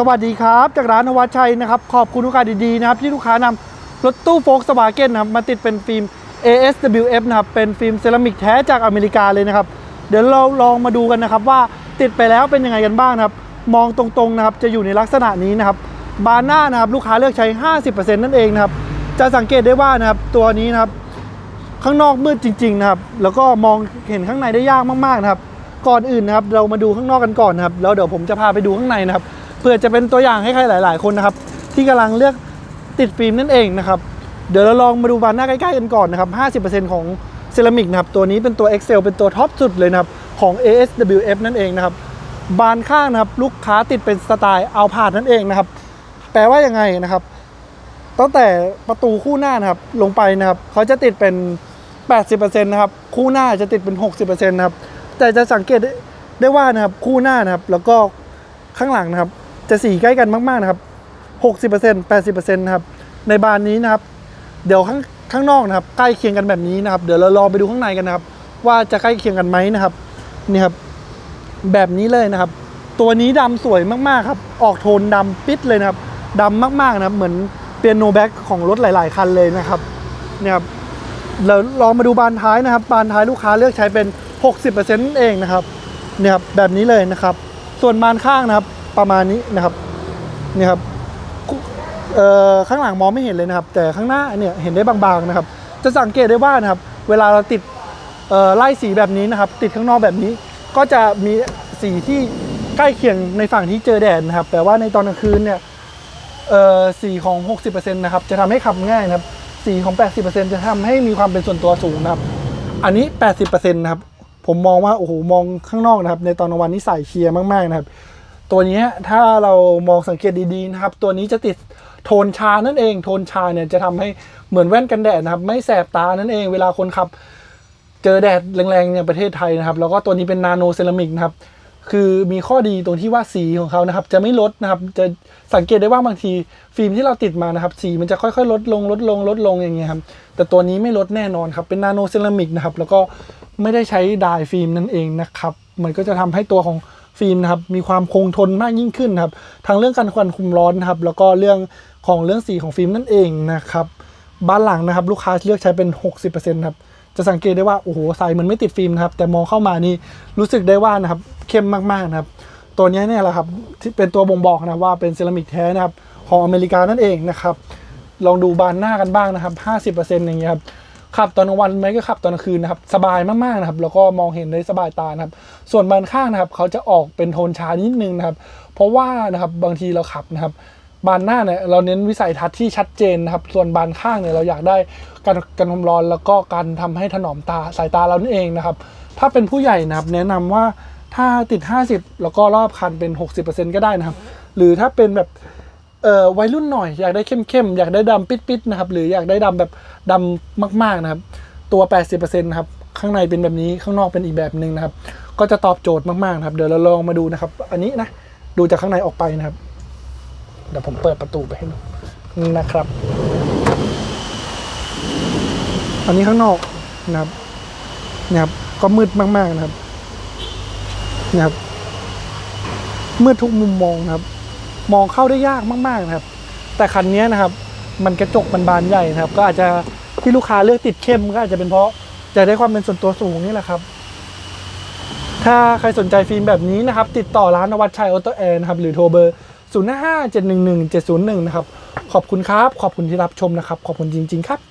สวัสดีครับ จากร้านนวัชชัยนะครับ ขอบคุณลูกค้าดีๆนะครับที่ลูกค้านำรถตู้โฟล์กสวาเกนนะครับมาติดเป็นฟิล์ม ASWF นะครับเป็นฟิล์มเซรามิกแท้จากอเมริกาเลยนะครับ เดี๋ยวเราลองมาดูกันนะครับว่าติดไปแล้วเป็นยังไงกันบ้างนะครับ มองตรงๆนะครับจะอยู่ในลักษณะนี้นะครับบานหน้านะครับลูกค้าเลือกใช้ 50%นั่นเองนะครับจะสังเกตได้ว่านะครับตัวนี้นะครับข้างนอกมืดจริงๆนะครับแล้วก็มองเห็นข้างในได้ยากมากๆนะครับ ก่อนอื่นนะครับเรามาดูข้างนอกกันก่อนนะครับแล้วเดี๋ยวผมจะพาไปดูข้างในนะครับ เพื่อจะเป็นตัวอย่างให้ใครหลาย ๆ คนนะครับ ที่กำลังเลือกติดฟิล์มนั่นเองนะครับเดี๋ยวเราลองมาดูบานหน้าใกล้ ๆ กันก่อนนะครับ 50%ของเซรามิกนะครับตัวนี้เป็นตัว Excel เป็นตัวท็อปสุดเลยนะครับของ ASWF นั่นเองนะครับบานข้างนะครับลูกค้าติดเป็นสไตล์เอาผาดนั่นเองนะครับแปลว่ายังไงนะครับ ตั้งแต่ประตูคู่หน้านะครับลงไปนะครับเขาจะติดเป็น 80%นะครับคู่หน้าจะติดเป็น 60%นะครับแต่จะสังเกตได้ได้ว่านะครับคู่หน้านะครับแล้วก็ข้างหลังนะครับ จะสีใกล้กันมากๆนะครับ60% 80%นะครับในบานนี้นะครับ เดี๋ยวข้างข้างนอกนะครับ ใกล้เคียงกันแบบนี้นะครับ เดี๋ยวเราลองไปดูข้างในกันนะครับ ว่าจะใกล้เคียงกันไหมนะครับนี่ครับ แบบนี้เลยนะครับ ตัวนี้ดำสวยมากๆครับออกโทนดำปิดเลยนะครับดำมากๆนะครับ เหมือนเปียโนแบ็กของรถหลาย ๆ คันเลยนะครับเนี่ยครับเราลองมาดูบานท้ายนะครับ บานท้ายลูกค้าเลือกใช้เป็น 60%นั่นเองนะครับเนี่ยครับแบบนี้เลยนะครับ ส่วนบานข้างนะครับ ประมาณนี้นะครับเนี่ยครับข้างหลังมองไม่เห็นเลยนะครับ แต่ข้างหน้าเนี่ยเห็นได้บางๆนะครับ จะสังเกตได้ว่านะครับ เวลาเราติดไล่สีแบบนี้นะครับ ติดข้างนอกแบบนี้ ก็จะมีสีที่ใกล้เคียงในฝั่งที่เจอแดดนะครับแต่ว่าในตอนกลางคืนเนี่ยเอ่อสีของ 60%นะครับจะทำให้ขับง่ายนะครับ สีของ 80%จะทำให้มีความเป็นส่วนตัวสูงนะครับ อันนี้ 80%นะครับผมมองว่าโอ้โหมองข้างนอกนะครับ ในตอนกลางวันนี่ใส่เคลียร์มากๆนะครับ ตัวนี้ถ้าเรามองสังเกตดีๆนะครับ ตัวนี้จะติดโทนชานั่นเอง โทนชาเนี่ยจะทำให้เหมือนแว่นกันแดดนะครับ ไม่แสบตานั่นเอง เวลาคนขับ เจอแดดแรงๆในประเทศไทยนะครับ แล้วก็ตัวนี้เป็นนาโนเซรามิกนะครับ คือมีข้อดีตรงที่ว่าสีของเขานะครับ จะไม่ลดนะครับ จะสังเกตได้ว่าบางทีฟิล์มที่เราติดมานะครับ สีมันจะค่อยๆ ลดลงลดลงลดลงอย่างเงี้ยครับ แต่ตัวนี้ไม่ลดแน่นอนครับ เป็นนาโนเซรามิกนะครับ แล้วก็ไม่ได้ใช้ดายฟิล์มนั่นเองนะครับ มันก็จะทำให้ตัวของ ฟิล์มนะครับมีความคงทนมากยิ่งขึ้นครับทั้งเรื่องการควันคุมร้อนนะครับแล้วก็เรื่องของเรื่องสีของฟิล์มนั่นเองนะครับบ้านหลังนะครับลูกค้าเลือกใช้เป็น 60%ครับจะสังเกตได้ว่าโอ้โหใสเหมันไม่ติดฟิล์มนะครับแต่มองเข้ามานี่รู้สึกได้ว่านะครับเข้มมากๆนะครับตัวนี้เนี่ยแหละครับที่เป็นตัวบ่งบอกนะว่าเป็นเซรามิกแท้นะครับของอเมริกานั่นเองนะครับลองดูบานหน้ากันบ้างนะครับ 50%อย่างเงี้ยครับ ขับตอนกลางวันไหมก็ขับตอนกลางคืนนะครับสบายมากๆนะครับแล้วก็มองเห็นได้สบายตานะครับ ส่วนบานข้างนะครับเขาจะออกเป็นโทนชานิดนึงนะครับ เพราะว่านะครับบางทีเราขับนะครับบานหน้าเนี่ยเราเน้นวิสัยทัศน์ที่ชัดเจนนะครับ ส่วนบานข้างเนี่ยเราอยากได้การกันความร้อนแล้วก็การทำให้ถนอมตาสายตาเรานั่นเองนะครับ ถ้าเป็นผู้ใหญ่นะครับแนะนำว่าถ้าติด 50 แล้วก็รอบคันเป็น 60%ก็ได้นะครับ หรือถ้าเป็นแบบเอ่อวัยรุ่นหน่อยอยากได้เข้มๆ อยากได้ดำปิดๆนะครับ หรืออยากได้ดำแบบ ดำมากๆนะครับ ตัว 80%นะครับข้างในเป็นแบบนี้ข้างนอกเป็นอีกแบบหนึ่งนะครับ ก็จะตอบโจทย์มากๆนะครับ เดี๋ยวเราลองมาดูนะครับ อันนี้นะดูจากข้างในออกไปนะครับ เดี๋ยวผมเปิดประตูไปให้ดูนะครับ อันนี้ข้างนอกนะครับนะครับ ก็มืดมากๆนะครับนะครับมืดทุกมุมมองนะครับ มองเข้าได้ยากมากๆนะครับ แต่คันนี้นะครับ มันกระจกมันบานใหญ่นะครับ ก็อาจจะที่ลูกค้าเลือกติดเข้มก็อาจจะเป็นเพราะจะได้ความเป็นส่วนตัวสูงนี่แหละครับ ถ้าใครสนใจฟิล์มแบบนี้นะครับ ติดต่อร้านนวัดชัยออโตแอร์นะครับ หรือโทรเบอร์ 0 5 5 7 1 1 7 0 1 นะครับ ขอบคุณครับ ขอบคุณที่รับชมนะครับ ขอบคุณจริง ๆ ครับ